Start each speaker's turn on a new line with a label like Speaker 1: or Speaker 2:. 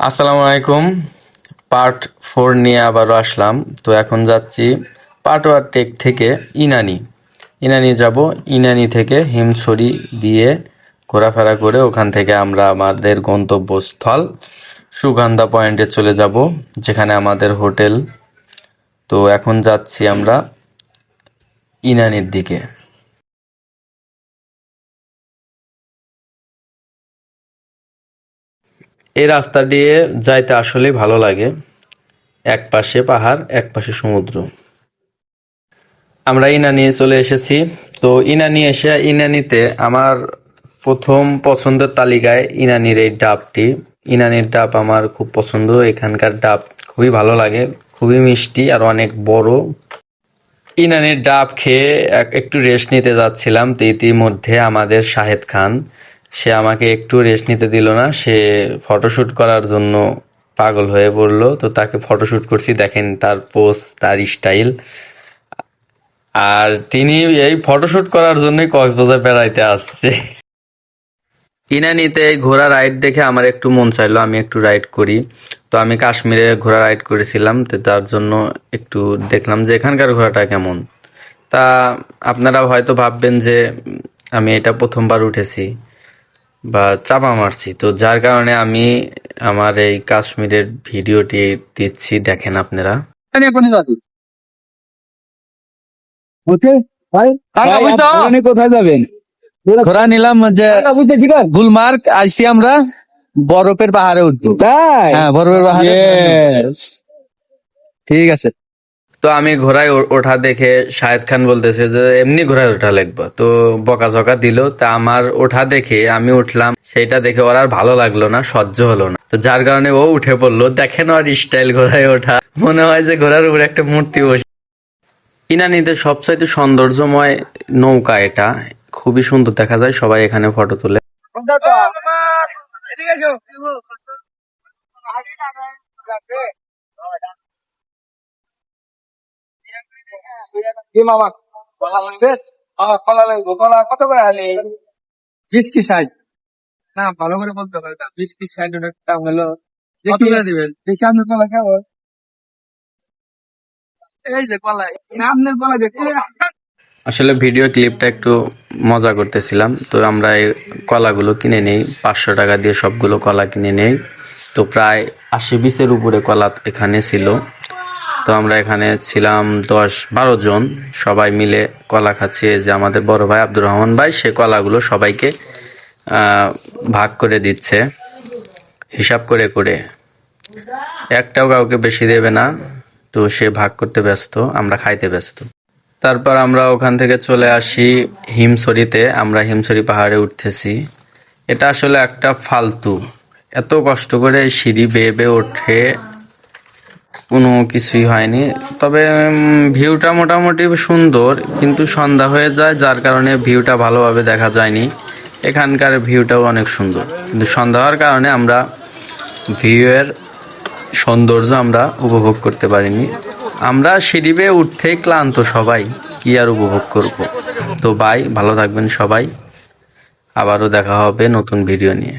Speaker 1: আসসালামু আলাইকুম। Part four নিয়ে আবারও আসলাম। তো এখন যাচ্ছি পাটোয়ার টেক থেকে ইনানি। ইনানি যাব। ইনানি থেকে হিমছড়ি দিয়ে ঘোরাফেরা করে ওখান থেকে আমরা আমাদের গন্তব্যস্থল সুগন্ধা পয়েন্টে চলে যাব, যেখানে আমাদের হোটেল। তো এখন যাচ্ছি আমরা ইনানির দিকে। এই রাস্তা দিয়ে যাইতে আসলে ভালো লাগে। এক পাশে পাহাড়, এক পাশে সমুদ্র। আমরা ইনানি চলে এসেছি। তো ইনানি এসে ইনানিতে আমার প্রথম পছন্দের তালিকায় ইনানির এই ডাবটি। ইনানির ডাব আমার খুব পছন্দ। এখানকার ডাব খুবই ভালো লাগে, খুবই মিষ্টি আর অনেক বড়। ইনানির ডাব খেয়ে একটু রেস্ট নিতে যাচ্ছিলাম। তো ইতিমধ্যে আমাদের শাহেদ খান সে আমাকে একটু রেস্ট নিতে দিল না। সে ফটোশ্যুট করার জন্য পাগল হয়ে পড়ল। তো তাকে ফটোশ্যুট করছি, দেখেন তার পোজ তার স্টাইল আর তিনি এই ফটোশ্যুট করার জন্যই কক্সবাজার বেড়াইতে আসছে। ইনানিতে ঘোড়া রাইড দেখে আমার একটু মন চাইলো, আমি একটু রাইড করি। তো আমি কাশ্মীরে ঘোড়া রাইড করেছিলাম, তো তার জন্য একটু দেখলাম যে এখানকার ঘোড়াটা কেমন। তা আপনারা হয়তো ভাববেন যে আমি এটা প্রথমবার উঠেছি। বা চাপা মারছি। তো যার কারণে আমি আমার এই কাশ্মীরের ভিডিওটি দিচ্ছি দেখেন আপনারা।
Speaker 2: কোথায় যাবেন?
Speaker 3: ঘোরা নিলাম যে গুলমার্গ আসছি আমরা বরফের পাহাড়ে উঠবো।
Speaker 2: তাই?
Speaker 3: হ্যাঁ বরফের পাহাড়ে। ঠিক আছে।
Speaker 1: তো আমি ঘোড়ায় ওঠা দেখে শাহেদ খান বলতেছে যে, এমনি ঘোড়ায় ওঠা লাগবে। তো বকা বকাঝকা দিল। তা আমার ওঠা দেখে আমি উঠলাম। সেটা দেখে ওর আর ভালো লাগল না, সহ্য হলো না। তো যার কারণে ও উঠে পড়ল। দেখেন ওর স্টাইল ঘোড়ায় ওঠা। মনে হয় যে ঘোড়ার উপরে একটা মূর্তি বসে। ইনানিতে সবচাইতে সৌন্দর্যময় নৌকা এটা। খুবই সুন্দর দেখা যায়, সবাই এখানে ফটো তোলে।
Speaker 2: কি মামা? কলা লাগবে? কলা লাগবে। কলা কত করে আলি? বিশ কি ষাট? না ভালো করে বলতে হবে। বিশ কি ষাট ওটার দাম হলো। কত দিবেন? দেখি আপনার কলা কেমন এই যে কলা আপনার কলা দেখতে
Speaker 1: আসলে ভিডিও ক্লিপটা একটু মজা করতেছিলাম। তো আমরা এই কলাগুলো কিনে নেই। পাঁচশো টাকা দিয়ে সবগুলো কলা কিনে নেই। তো প্রায় আশি বিশের উপরে কলা এখানে ছিল। তো আমরা এখানে ছিলাম দশ বারো জন। সবাই মিলে কলা খাচ্ছি। যে আমাদের বড় ভাই আব্দুর রহমান ভাই, সে কলাগুলো সবাইকে ভাগ করে দিচ্ছে। হিসাব করে করে। একটাও কাউকে বেশি দেবে না। তো সে ভাগ করতে ব্যস্ত, আমরা খাইতে ব্যস্ত। তারপর আমরা ওখান থেকে চলে আসি হিমছড়িতে। আমরা হিমছড়ি পাহাড়ে উঠতেছি। এটা আসলে একটা ফালতু। এত কষ্ট করে সিঁড়ি বেয়ে বেয়ে ওঠে। কোনো কিছুই হয়নি। তবে ভিউটা মোটামুটি সুন্দর, কিন্তু সন্ধ্যা হয়ে যায়, যার কারণে ভিউটা ভালোভাবে দেখা যায়নি। এখানকার ভিউটাও অনেক সুন্দর। কিন্তু সন্ধ্যা হওয়ার কারণে আমরা ভিউয়ের সৌন্দর্য আমরা উপভোগ করতে পারিনি। আমরা সিঁড়ি বেয়ে উঠতেই ক্লান্ত সবাই, কি আর উপভোগ করব? তো বাই ভালো থাকবেন সবাই। আবারও দেখা হবে নতুন ভিডিও নিয়ে।